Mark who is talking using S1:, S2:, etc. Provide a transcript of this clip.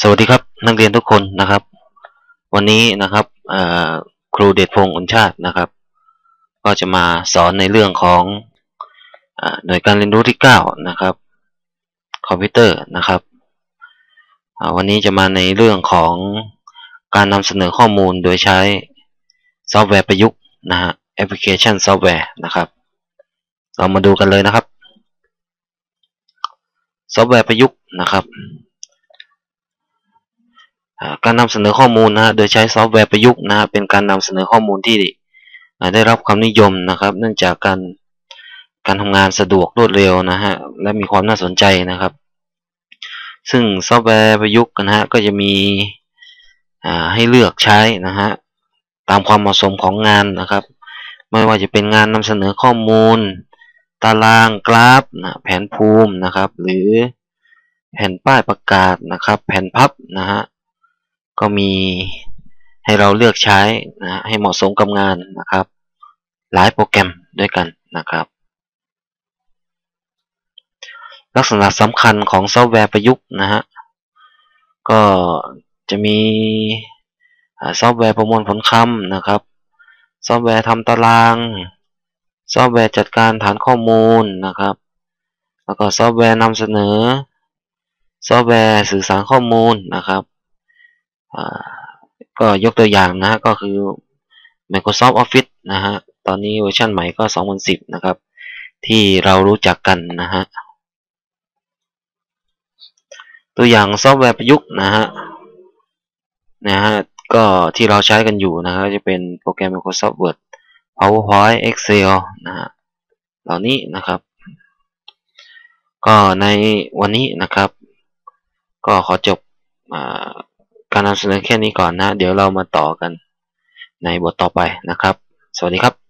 S1: สวัสดีครับนักเรียนทุกคนนะครับ วันนี้นะครับครูเดชพงศ์อุนชาตินะครับ ก็จะมาสอนในเรื่องของหน่วยการเรียนรู้ที่ 9 นะครับ คอมพิวเตอร์นะครับวันนี้จะมาในเรื่องของการนำเสนอข้อมูลโดยใช้ซอฟต์แวร์ประยุกต์นะฮะแอปพลิเคชันซอฟต์แวร์นะครับ เรามาดูกันเลยนะครับ ซอฟต์แวร์ประยุกต์นะครับ การนำเสนอข้อมูลนะโดยใช้ซอฟต์แวร์ประยุกต์นะเป็นการนำเสนอข้อมูลที่ได้รับความนิยมนะครับ เนื่องจากการการทำงานสะดวกรวดเร็วนะฮะและมีความน่าสนใจนะครับ ซึ่งซอฟต์แวร์ประยุกต์นะฮะก็จะมีให้เลือกใช้นะฮะตามความเหมาะสมของงานนะครับ ไม่ว่าจะเป็นงานนำเสนอข้อมูล ตารางกราฟนะแผนภูมินะครับ หรือแผ่นป้ายประกาศนะครับ แผ่นพับนะฮะ ก็มีให้เราเลือกใช้นะให้เหมาะสมกับงานนะครับ หลายโปรแกรมด้วยกันนะครับ ลักษณะสำคัญของซอฟต์แวร์ประยุกต์นะฮะก็จะมีซอฟต์แวร์ประมวลผลคำนะครับ ซอฟต์แวร์ทำตาราง ซอฟต์แวร์จัดการฐานข้อมูลนะครับ แล้วก็ซอฟต์แวร์นำเสนอ ซอฟต์แวร์สื่อสารข้อมูลนะครับ ก็ยกตัวอย่างนะก็คือ Microsoft Office นะฮะตอนนี้เวอร์ชันใหม่ก็ 2010 นะครับ ที่เรารู้จักกันนะฮะตัวอย่างซอฟต์แวร์ประยุกต์นะฮะนะฮะก็ที่เราใช้กันอยู่นะครับจะเป็นโปรแกรม Microsoft Word PowerPoint Excel นะฮะเหล่านี้นะครับ ก็ในวันนี้นะครับ ก็ขอจบ การนำเสนอแค่นี้ก่อนนะ เดี๋ยวเรามาต่อกันในบทต่อไปนะครับ สวัสดีครับ